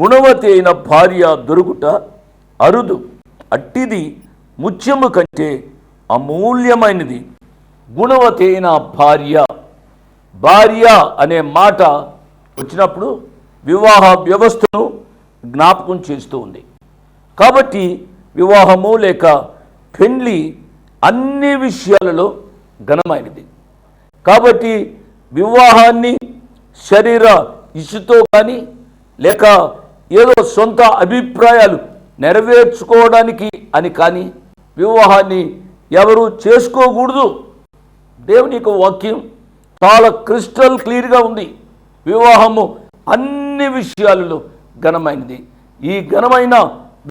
గుణవతి అయిన భార్య దొరుకుట అరుదు. అట్టిది ముత్యము కంటే అమూల్యమైనది. గుణవతి అయిన భార్య. భార్య అనే మాట వచ్చినప్పుడు వివాహ వ్యవస్థను జ్ఞాపకం చేస్తూ ఉంది. కాబట్టి వివాహము లేక పెండ్లి అన్ని విషయాలలో ఘనమైనది. కాబట్టి వివాహాన్ని శరీర ఇసుతో కానీ లేక ఏదో సొంత అభిప్రాయాలు నెరవేర్చుకోవడానికి అని కానీ వివాహాన్ని ఎవరు చేసుకోకూడదు. దేవుని యొక్క వాక్యం చాలా క్రిస్టల్ క్లియర్గా ఉంది. వివాహము అన్ని విషయాలలో ఘనమైనది. ఈ ఘనమైన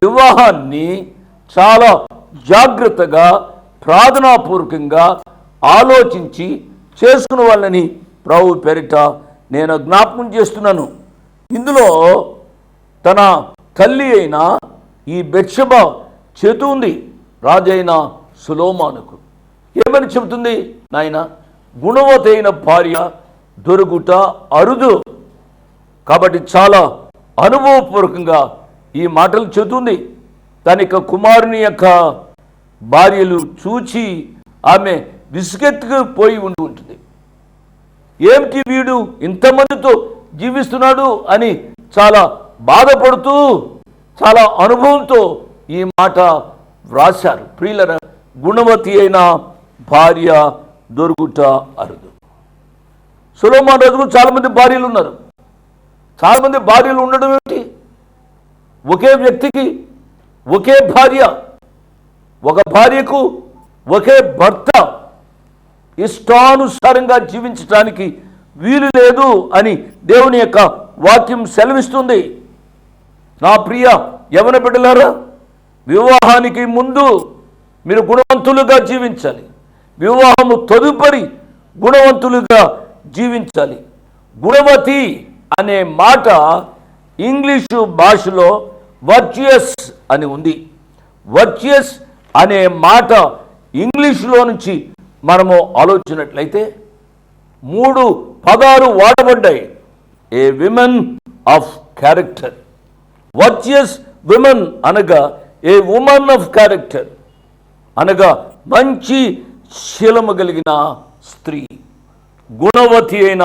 వివాహాన్ని చాలా జాగ్రత్తగా ప్రార్థనాపూర్వకంగా ఆలోచించి చేసుకున్న వాళ్ళని ప్రభు పేరిట నేను జ్ఞాపకం చేస్తున్నాను. ఇందులో తన తల్లి అయిన ఈ బెత్షబ చేతు ఉంది రాజైన సులోమానుకు. ఏమని చెబుతుంది? నాయన గుణవతైన భార్య దొరుకుట అరుదు. కాబట్టి చాలా అనుభవపూర్వకంగా ఈ మాటలు చెబుతుంది. తన యొక్క కుమారుని యొక్క భార్యలు చూచి ఆమె విసుగెత్తుకుపోయి ఉండి ఉంటుంది. ఏమిటి వీడు ఇంతమందితో జీవిస్తున్నాడు అని చాలా బాధపడుతూ చాలా అనుభవంతో ఈ మాట వ్రాశారు. ప్రియుల గుణవతి అయిన భార్య దొరుకుట అరుదు. సులోమాన్ రాజుకు చాలామంది భార్యలు ఉన్నారు. చాలామంది భార్యలు ఉండడం ఏమిటి? ఒకే వ్యక్తికి ఒకే భార్య ఒక భార్యకు ఒకే భర్త ఇష్టానుసారంగా జీవించడానికి వీలు లేదు అని దేవుని యొక్క వాక్యం సెలవిస్తుంది. నా ప్రియ యవన బిడ్డలారా వివాహానికి ముందు మీరు గుణవంతులుగా జీవించాలి. వివాహము తదుపరి గుణవంతులుగా జీవించాలి. గుణవతి అనే మాట ఇంగ్లీషు భాషలో వర్చుయస్ అని ఉంది. వర్చుయస్ అనే మాట ఇంగ్లీషులో నుంచి మనము ఆలోచించినట్లయితే మూడు పదాలు వాడబడ్డాయి. A women of character. Virtuous women అనగా ఏ ఉమన్ ఆఫ్ క్యారెక్టర్ అనగా మంచి శీలము కలిగిన స్త్రీ. గుణవతి అయిన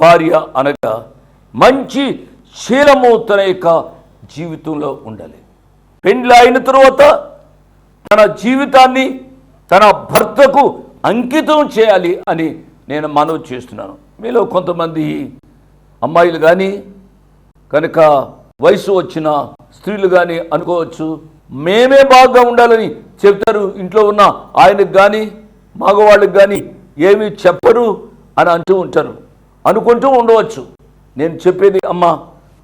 భార్య అనగా మంచి శీలము తన యొక్క జీవితంలో ఉండాలి పెండ్లి అయిన తరువాత తన జీవితాన్ని తన భర్తకు అంకితం చేయాలి అని నేను మనవి చేస్తున్నాను. మీలో కొంతమంది అమ్మాయిలు కానీ కనుక వయసు వచ్చిన స్త్రీలు కానీ అనుకోవచ్చు. మేమే బాగా ఉండాలని చెప్తారు ఇంట్లో ఉన్న ఆయనకు కానీ మగవాళ్ళకి కానీ ఏమి చెప్పరు అని అంటూ ఉంటారు. అనుకుంటూ ఉండవచ్చు. నేను చెప్పేది అమ్మ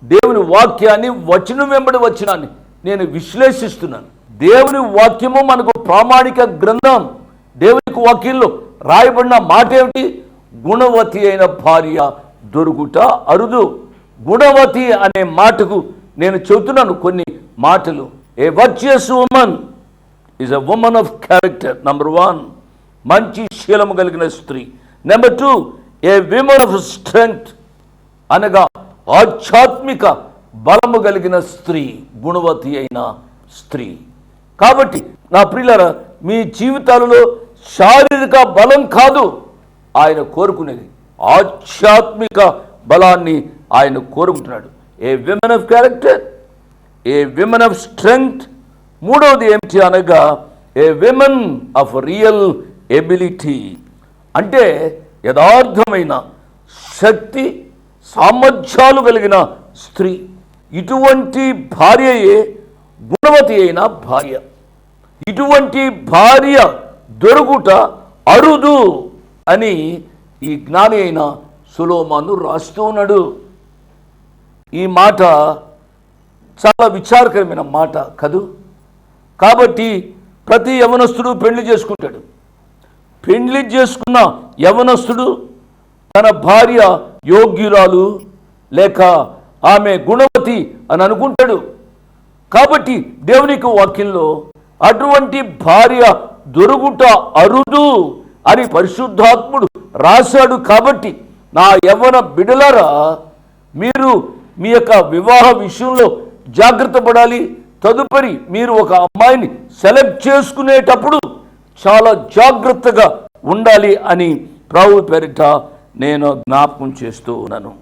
దేవుని వాక్యాన్ని వచనం వెంబడి వచ్చినాన్ని నేను విశ్లేషిస్తున్నాను. దేవుని వాక్యము మనకు ప్రామాణిక గ్రంథం. దేవునికి వాక్యంలో రాయబడిన మాట ఏమిటి గుణవతి అయిన భార్య దొరుకుట అరుదు. గుణవతి అనే మాటకు నేను చెబుతున్నాను కొన్ని మాటలు. A virtuous women is a women of character number one మంచి శీలము కలిగిన స్త్రీ. Number two a woman of strength అనగా ఆధ్యాత్మిక బలము కలిగిన స్త్రీ గుణవతి అయిన స్త్రీ. కాబట్టి నా ప్రియులరా మీ జీవితాలలో శారీరక బలం కాదు. ఆయన కోరుకునేది ఆధ్యాత్మిక బలాన్ని ఆయన కోరుకుంటున్నాడు. A women of character a women of strength మూడవది ఏమిటి అనగా a women of real ability అంటే యథార్థమైన శక్తి సామర్థ్యాలు కలిగిన స్త్రీ. ఇటువంటి భార్యయే గుణవతి అయిన భార్య. ఇటువంటి భార్య దొరుకుట అరుదు అని ఈ జ్ఞాని అయిన సులోమాను రాస్తూ ఉన్నాడు. ఈ మాట చాలా విచారకరమైన మాట కదూ? కాబట్టి ప్రతి యవనస్తుడు పెళ్ళి చేసుకుంటాడు. పెళ్ళి చేసుకున్న యవనస్తుడు తన భార్య యోగ్యురాలు లేక ఆమె గుణవతి అని అనుకుంటాడు. కాబట్టి దేవునికి వాక్యంలో అటువంటి భార్య దొరుకుట అరుదు అని పరిశుద్ధాత్ముడు రాశాడు కాబట్టి నా యవ్వన బిడలరా మీరు మీ యొక్క వివాహ విషయంలో జాగ్రత్త పడాలి. తదుపరి మీరు ఒక అమ్మాయిని సెలెక్ట్ చేసుకునేటప్పుడు చాలా జాగ్రత్తగా ఉండాలి అని ప్రభు పెరిట నేను జ్ఞాపకం చేస్తూ ఉన్నాను.